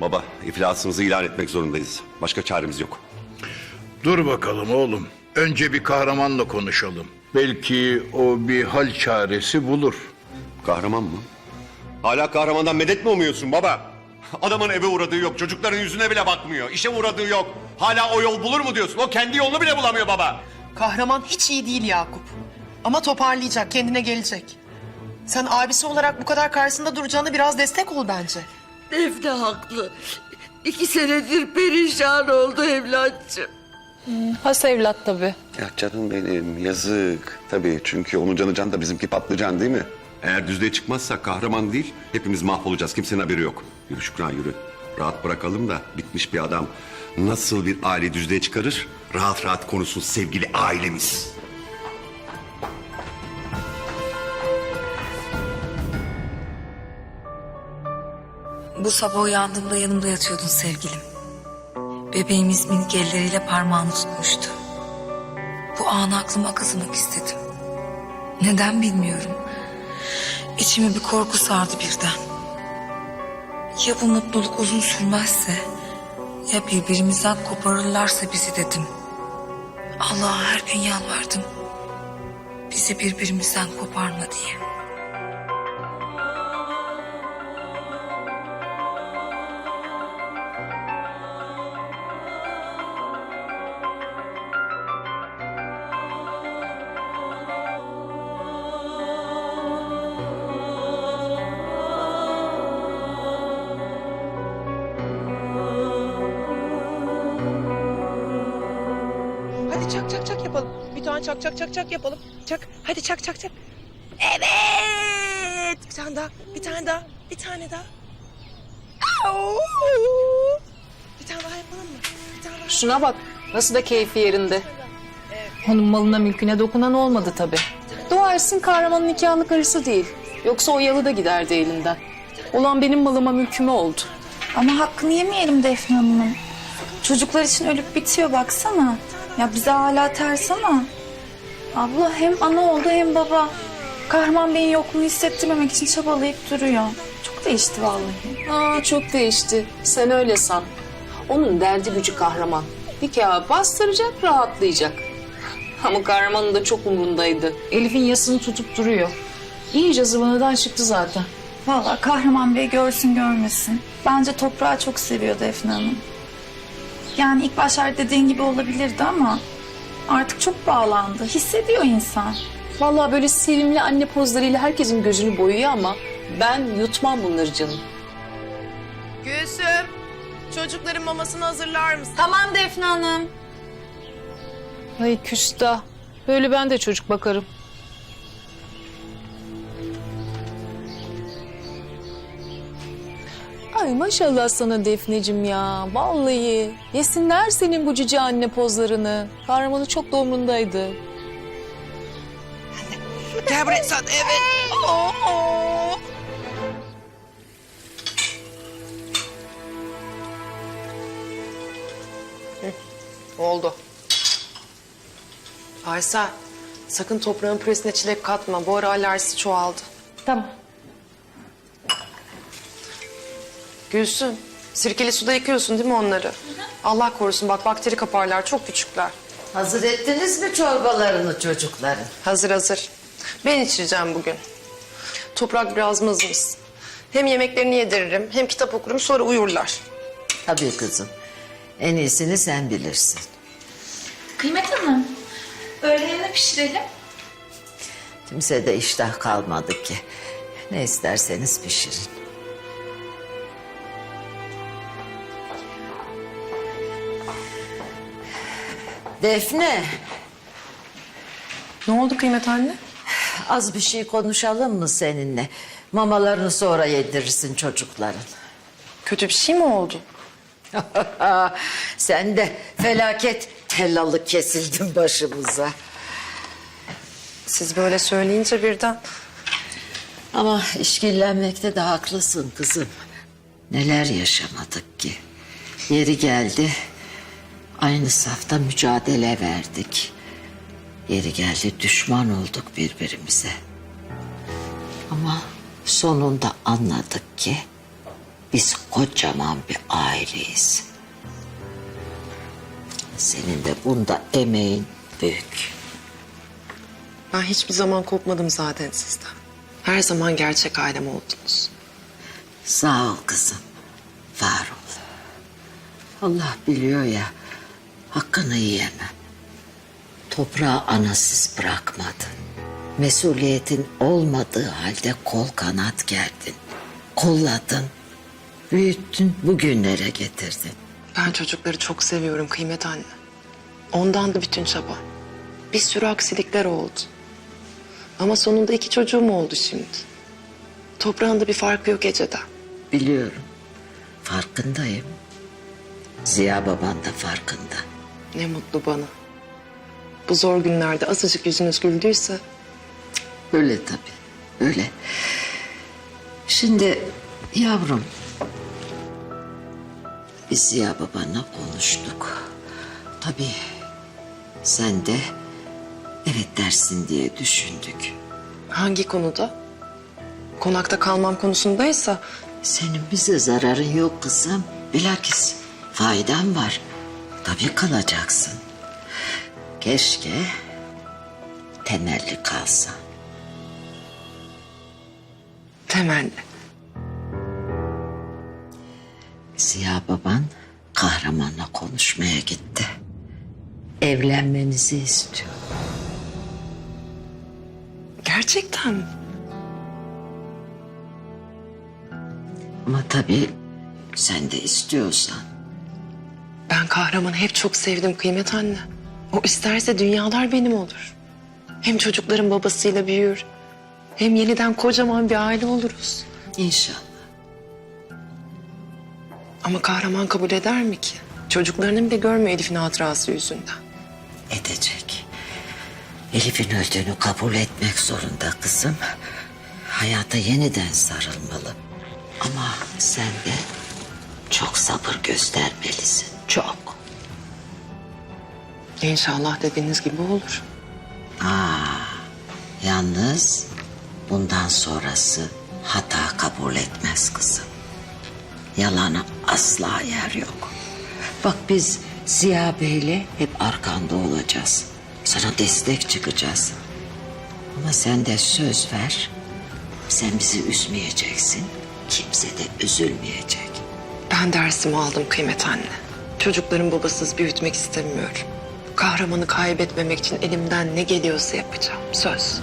Baba iflasımızı ilan etmek zorundayız. Başka çaremiz yok. Dur bakalım oğlum. Önce bir kahramanla konuşalım. Belki o bir hal çaresi bulur. Kahraman mı? Hala kahramandan medet mi umuyorsun baba? Adamın eve uğradığı yok, çocukların yüzüne bile bakmıyor, işe uğradığı yok. Hala o yol bulur mu diyorsun? O kendi yolunu bile bulamıyor baba. Kahraman hiç iyi değil Yakup. Ama toparlayacak, kendine gelecek. Sen abisi olarak bu kadar karşısında duracağına biraz destek ol bence. Defne haklı. İki senedir perişan oldu evlatçım. Has evlat tabii. Ya canım benim yazık. Tabii çünkü onun canı can da bizimki patlıcan değil mi? Eğer düzlüğe çıkmazsa kahraman değil hepimiz mahvolacağız. Kimsenin haberi yok. Yürü Şükran yürü. Rahat bırakalım da bitmiş bir adam nasıl bir aile düzlüğe çıkarır? Rahat rahat konuşsun sevgili ailemiz. Bu sabah uyandığımda yanımda yatıyordun sevgilim. Bebeğimiz minik elleriyle parmağını tutmuştu. Bu anı aklıma kazımak istedim. Neden bilmiyorum. İçimi bir korku sardı birden. Ya bu mutluluk uzun sürmezse... ...ya birbirimizden koparırlarsa bizi dedim. Allah'a her gün yalvardım. Bizi birbirimizden koparma diye. Çak çak çak yapalım. Bir tane çak çak çak çak yapalım. Çak. Hadi çak çak çak. Evet. Bir tane daha. Bir tane daha. Bir tane daha. Au! Bir tane daha yapalım mı? Bir tane daha. Şuna bak nasıl da keyfi yerinde. Onun malına mülküne dokunan olmadı tabii. Dua etsin kahramanın nikahlı karısı değil. Yoksa o yalı da giderdi elinden. Olan benim malıma mülküme oldu. Ama hakkını yemeyelim Defne Hanım'ın. Çocuklar için ölüp bitiyor baksana. Ya bize hala ters ama. Abla hem ana oldu hem baba. Kahraman Bey'in yokluğunu hissettirmemek için çabalayıp duruyor. Çok değişti vallahi. Aa çok değişti. Sen öyle san. Onun derdi gücü kahraman. Nikahı bastıracak rahatlayacak. Ama kahramanın da çok umrundaydı. Elif'in yasını tutup duruyor. İyice zıvanadan çıktı zaten. Vallahi Kahraman Bey görsün görmesin. Bence toprağı çok seviyor Defne Hanım. Yani ilk başlarda dediğin gibi olabilirdi ama artık çok bağlandı. Hissediyor insan. Vallahi böyle sevimli anne pozlarıyla herkesin gözünü boyuyor ama ben yutmam bunları canım. Gülsüm. Çocukların mamasını hazırlar mısın? Tamam Defne Hanım. Ay küsta. Böyle ben de çocuk bakarım. Ay maşallah sana Defneciğim ya. Vallahi yesinler senin bu cici anne pozlarını. Kahramanı çok da umrundaydı. Gel buraya sen. Evet. Oo. Oldu. Aysa sakın toprağın püresine çilek katma. Bu ara alerjisi çoğaldı. Tamam. Gülsün, sirkeli suda yıkıyorsun değil mi onları? Allah korusun bak bakteri kaparlar çok küçükler. Hazır ettiniz mi çorbalarını çocukların? Hazır hazır. Ben içireceğim bugün. Toprak biraz mızmız. Hem yemeklerini yediririm hem kitap okurum sonra uyurlar. Tabii kızım. En iyisini sen bilirsin. Kıymet Hanım, öğlene ne pişirelim? Kimse de iştah kalmadı ki. Ne isterseniz pişirin. Defne, Ne oldu Kıymet anne? az bir şey konuşalım mı seninle? Mamalarını sonra yedirirsin çocukların. Kötü bir şey mi oldu? Sen de felaket tellalı kesildin başımıza. Siz böyle söyleyince birden. Ama işkillenmekte de haklısın kızım. Neler yaşamadık ki. Yeri geldi. Aynı safta mücadele verdik. Yeri geldi düşman olduk birbirimize. Ama sonunda anladık ki Biz kocaman bir aileyiz. Senin de bunda emeğin büyük. Ben hiçbir zaman kopmadım zaten sizden. Her zaman gerçek ailem oldunuz. Sağ ol kızım. Var ol. Allah biliyor ya hakkını yiyemem. Toprağı anasız bırakmadın. Mesuliyetin olmadığı halde kol kanat gerdin. Kolladın. Büyüttün bugünlere getirdin. Ben çocukları çok seviyorum kıymet anne. Ondan da bütün çaba. Bir sürü aksilikler oldu. Ama sonunda iki çocuğum oldu şimdi. Toprağın da bir farkı yok Ece'den. Biliyorum. Farkındayım. Ziya baban da farkında. Ne mutlu bana. Bu zor günlerde azıcık yüzünüz güldüyse Öyle tabii. Öyle. Şimdi yavrum. Biz Ziya babanla konuştuk. Tabii sen de evet dersin diye düşündük. hangi konuda? Konakta kalmam konusundaysa Senin bize zararın yok kızım. Bilakis faydan var. Tabii kalacaksın. Keşke temelli kalsa. temelli. Ziya baban kahramanla konuşmaya gitti. Evlenmenizi istiyor. Gerçekten mi? Ama tabii sen de istiyorsan. Kahramanı hep çok sevdim kıymet anne. O isterse dünyalar benim olur. Hem çocukların babasıyla büyür. Hem yeniden kocaman bir aile oluruz. İnşallah. Ama kahraman kabul eder mi ki? Çocuklarını bile görmüyor Elif'in hatırası yüzünden. Edecek. Elif'in öldüğünü kabul etmek zorunda kızım. Hayata yeniden sarılmalı. Ama sen de çok sabır göstermelisin. Çok. İnşallah dediğiniz gibi olur. Yalnız bundan sonrası hata kabul etmez kızım. Yalana asla yer yok. Bak biz Ziya Bey'le hep arkanda olacağız. Sana destek çıkacağız. Ama sen de söz ver. Sen bizi üzmeyeceksin. Kimse de üzülmeyecek. Ben dersimi aldım kıymet anne. Çocukların babasız büyütmek istemiyorum. Kahramanı kaybetmemek için elimden ne geliyorsa yapacağım. Söz.